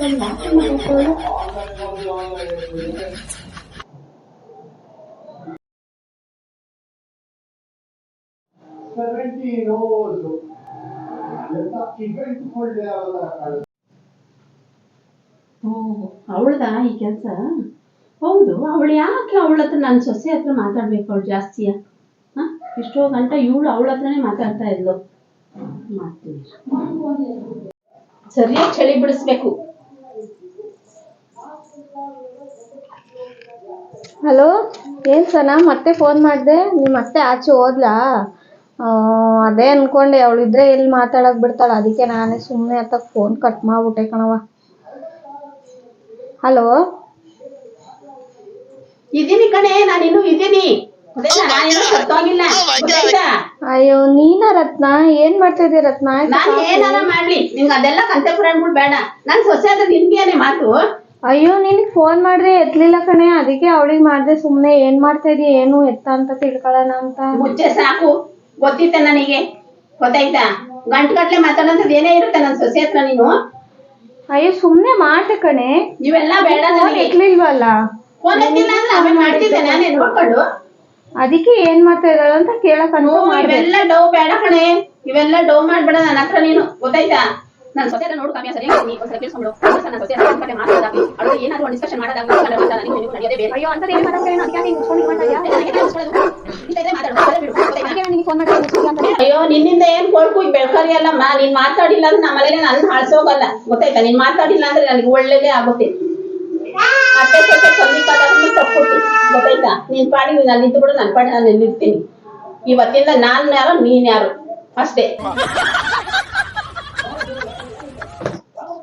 College. ಅವಳ್ದ ಈ ಕೆಲಸ? ಹೌದು, ಅವಳು ಯಾಕೆ ಅವಳ ಹತ್ರ ನನ್ನ ಸೊಸೆ ಹತ್ರ ಮಾತಾಡ್ಬೇಕು ಅವಳು ಜಾಸ್ತಿಯ? ಹಾ? ಇಷ್ಟೋ ಗಂಟ ಇವಳು ಅವಳ ಹತ್ರನೇ ಮಾತಾಡ್ತಾ ಇದ್ಲು. ಮಾಡ್ತೀನಿ. ಸರಿಯಾಗಿ ಚಳಿ ಬಿಡಿಸ್ಬೇಕು. ಹಲೋ? ಏನ್ ಸನ ಮತ್ತೆ ಫೋನ್ ಮಾಡಿದೆ? ನಿಮ್ಮ ಮತ್ತೆ ಆಚೆ ಹೋದ್ಲಾ? ಆ, ಅದೇ ಅನ್ಕೊಂಡೆ ಅವಳಿದ್ರೆ ಎಲ್ಲಿ ಮಾತಾಡಕ್ ಬಿಡ್ತಾಳ? ಅದಕ್ಕೆ ನಾನೇ ಸುಮ್ಮನೆ ಅತ್ತ ಫೋನ್ ಕಟ್ ಮಾಡ್ಬಿಟ್ಟೆ ಕಣವ ಹಲೋ? ಇದೀನಿ ಕಣೆ ಇದೀನಿ? ನಾನಿನ್ನು ಸತ್ತೋಗಿಲ್ಲ. ಗೊತ್ತಾಯ್ತಾ? ಅಯ್ಯೋ ನೀನ ರತ್ನ? ಏನ್ ಮಾಡ್ತಾ ಇದೀಯ ರತ್ನ? ನಾನ್ ಏನಾರ ಮಾಡ್ಲಿ. ನಿಮ್ಗೆ ಅದೆಲ್ಲ ಕಂತೆ ಬೇಡ ನನ್ ಸೊಸೆ ಅಂತ ನಿನ್ಗೇನೆ ಮಾತು. ಅಯ್ಯೋ ನಿನಗೆ ಫೋನ್ ಮಾಡ್ರೆ ಎತ್ಲಿಲ್ಲ ಕಣೆ. ಅದಕ್ಕೆ ಅವಳಿಗೆ ಮಾಡ್ದೆ ಸುಮ್ಮನೆ ಏನ್ ಮಾಡ್ತಾ ಇದೀಯ? ಏನು ಎತ್ತ ಅಂತ ತಿಳ್ಕೊಳ್ಳೋಣ ಅಂತ. ಮುಚ್ಚೆ ಸಾಕು. ಗೊತ್ತಿತ್ತ ನನಗೆ? ಗೊತ್ತಾಯ್ತಾ? ಗಂಟು ಗಟ್ಲೆ ಮಾತಾಡೋಂಥದ್ದು ಏನೇ ಇರುತ್ತೆ ನನ್ನ ಸೊಸೆ ಹತ್ರ ನೀನು? ಅಯ್ಯೋ ಸುಮ್ಮನೆ ಮಾಡ್ದೆ ಕಣೆ. ಇವೆಲ್ಲ ಬೇಡ ಎತ್ತಲಿಲ್ವಲ್ಲ ನನಗೆ. ಎತ್ಲಿಲ್ವಲ್ಲ? ಫೋನ್ ಎತ್ತಿಲ್ಲ ಅಂದ್ರೆ ಆಮೇಲೆ ಮಾಡ್ತಿದ್ದೆ ನಾನೇ ನೋಡ್ಕೊಂಡು ಅದಕ್ಕೆ ಏನ್ ಮಾಡ್ತಾ ಇದ್ದಾಳ ಅಂತ ಕೇಳಕ್ ಮಾಡ್ದೆ. ಇವೆಲ್ಲ ಡೌ ಬೇಡ ಕಣೆ. ಇವೆಲ್ಲ ಡೌ ಮಾಡ್ಬೇಡ ನನ್ನ ಹತ್ರ ನೀನು. ಗೊತ್ತಾಯ್ತಾ? ನನ್ನ ಸೊಸೆ ಹತ್ರ ನೋಡು ಕಮ್ಮಿ ಸರಿ ನೀ ಒಂದ್ಸಲ ಕೇಳಿಸ್ಕೊಂಡು ನನ್ನ ಸೊಸೆ ಹತ್ರ ಏನಾದ್ರು ಒಂದು ಡಿಸ್ಕಷನ್ ಮಾಡೋದಾಗ ನಡೆಯೋದೇ ಬೇರೆ ಅಯ್ಯೋ ಅಂತ ಏನ್? ಅದಕ್ಕೆ ಮುಚ್ಕೊಂಡು ಮಾಡ್ತಾ ನಿನ್ನಿಂದ ಏನ್ ಕೊಳ್ಕು ಬೆಳ್ಕರಿ ಅಲ್ಲಮ್ಮ ನೀನ್ ಮಾತಾಡಿಲ್ಲ ಅಂದ್ರೆ ನಮ್ಮ ಮನೇಲಿ ನಾನು ಹಾಳ್ಸೋಗಲ್ಲ. ಗೊತ್ತಾಯ್ತಾ? ನೀನ್ ಮಾತಾಡಿಲ್ಲ ಅಂದ್ರೆ ನನಗೆ ಒಳ್ಳೇದೇ ಆಗುತ್ತೆ. ಅತ್ತೆ ತಪ್ಪುಟ್ಟು ಗೊತ್ತಾಯ್ತಾ? ನಿನ್ ಪಾಡಿ ನೀನ್ ಅಲ್ಲಿ ನಿಂತು ಬಿಡು ನನ್ನ ಪಾಡಿ ನಾನು ನಿಲ್ಲಿರ್ತೀನಿ ಇವತ್ತಿಂದ ನಾನ್ ಯಾರು ನೀನ್ ಯಾರು. ಅಷ್ಟೇ.